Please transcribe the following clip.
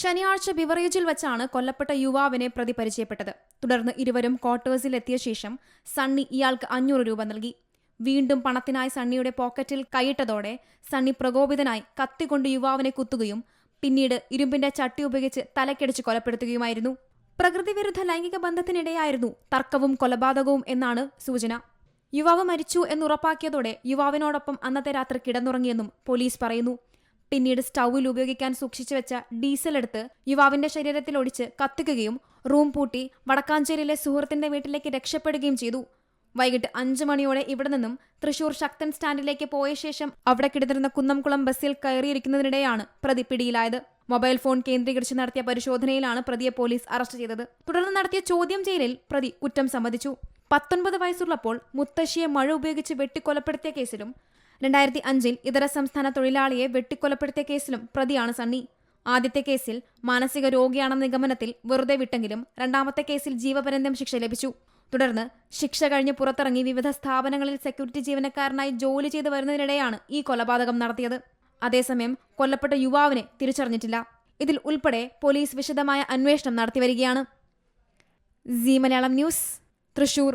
ശനിയാഴ്ച ബിവറേജിൽ വെച്ചാണ് കൊല്ലപ്പെട്ട യുവാവിനെ പ്രതി പരിചയപ്പെട്ടത്. തുടർന്ന് ഇരുവരും ക്വാർട്ടേഴ്സിൽ എത്തിയ ശേഷം സണ്ണി ഇയാൾക്ക് അഞ്ഞൂറ് രൂപ നൽകി. വീണ്ടും പണത്തിനായി സണ്ണിയുടെ പോക്കറ്റിൽ കൈയിട്ടതോടെ സണ്ണി പ്രകോപിതനായി കത്തിക്കൊണ്ട് യുവാവിനെ കുത്തുകയും പിന്നീട് ഇരുമ്പിന്റെ ചട്ടി ഉപയോഗിച്ച് തലക്കടിച്ച് കൊലപ്പെടുത്തുകയുമായിരുന്നു. പ്രകൃതിവിരുദ്ധ ലൈംഗിക ബന്ധത്തിനിടെയായിരുന്നു തർക്കവും കൊലപാതകവും എന്നാണ് സൂചന. യുവാവ് മരിച്ചു എന്നുറപ്പാക്കിയതോടെ യുവാവിനോടൊപ്പം അന്നത്തെ രാത്രി കിടന്നുറങ്ങിയെന്നും പോലീസ് പറയുന്നു. പിന്നീട് സ്റ്റൗവിൽ ഉപയോഗിക്കാൻ സൂക്ഷിച്ചു വെച്ച ഡീസൽ എടുത്ത് യുവാവിന്റെ ശരീരത്തിൽ ഒടിച്ച് കത്തിക്കുകയും റൂം പൂട്ടി വടക്കാഞ്ചേരിയിലെ സുഹൃത്തിന്റെ വീട്ടിലേക്ക് രക്ഷപ്പെടുകയും ചെയ്തു. വൈകിട്ട് അഞ്ചു മണിയോടെ ഇവിടെ നിന്നും തൃശൂർ ശക്തൻ സ്റ്റാൻഡിലേക്ക് പോയ ശേഷം അവിടെ കിടന്നിരുന്ന കുന്നംകുളം ബസ്സിൽ കയറിയിരിക്കുന്നതിനിടെയാണ് പ്രതി പിടിയിലായത്. മൊബൈൽ ഫോൺ കേന്ദ്രീകരിച്ച് നടത്തിയ പരിശോധനയിലാണ് പ്രതിയെ പോലീസ് അറസ്റ്റ് ചെയ്തത്. തുടർന്ന് നടത്തിയ ചോദ്യം ചെയ്യലിൽ പ്രതി കുറ്റം സമ്മതിച്ചു. പത്തൊൻപത് വയസ്സുള്ളപ്പോൾ മുത്തശ്ശിയെ മഴ ഉപയോഗിച്ച് വെട്ടിക്കൊലപ്പെടുത്തിയ കേസിലും രണ്ടായിരത്തി അഞ്ചിൽ ഇതര സംസ്ഥാന തൊഴിലാളിയെ വെട്ടിക്കൊലപ്പെടുത്തിയ കേസിലും പ്രതിയാണ് സണ്ണി. ആദ്യത്തെ കേസിൽ മാനസിക രോഗിയാണെന്ന നിഗമനത്തിൽ വെറുതെ വിട്ടെങ്കിലും രണ്ടാമത്തെ കേസിൽ ജീവപര്യന്തം ശിക്ഷ ലഭിച്ചു. തുടർന്ന് ശിക്ഷ കഴിഞ്ഞ് പുറത്തിറങ്ങി വിവിധ സ്ഥാപനങ്ങളിൽ സെക്യൂരിറ്റി ജീവനക്കാരനായി ജോലി ചെയ്തു വരുന്നതിനിടെയാണ് ഈ കൊലപാതകം നടത്തിയത്. അതേസമയം കൊല്ലപ്പെട്ട യുവാവിനെ തിരിച്ചറിഞ്ഞിട്ടില്ല. ഇതിൽ ഉൾപ്പെടെ പോലീസ് വിശദമായ അന്വേഷണം നടത്തിവരികയാണ് സി മലയാളം ന്യൂസ് തൃശൂർ.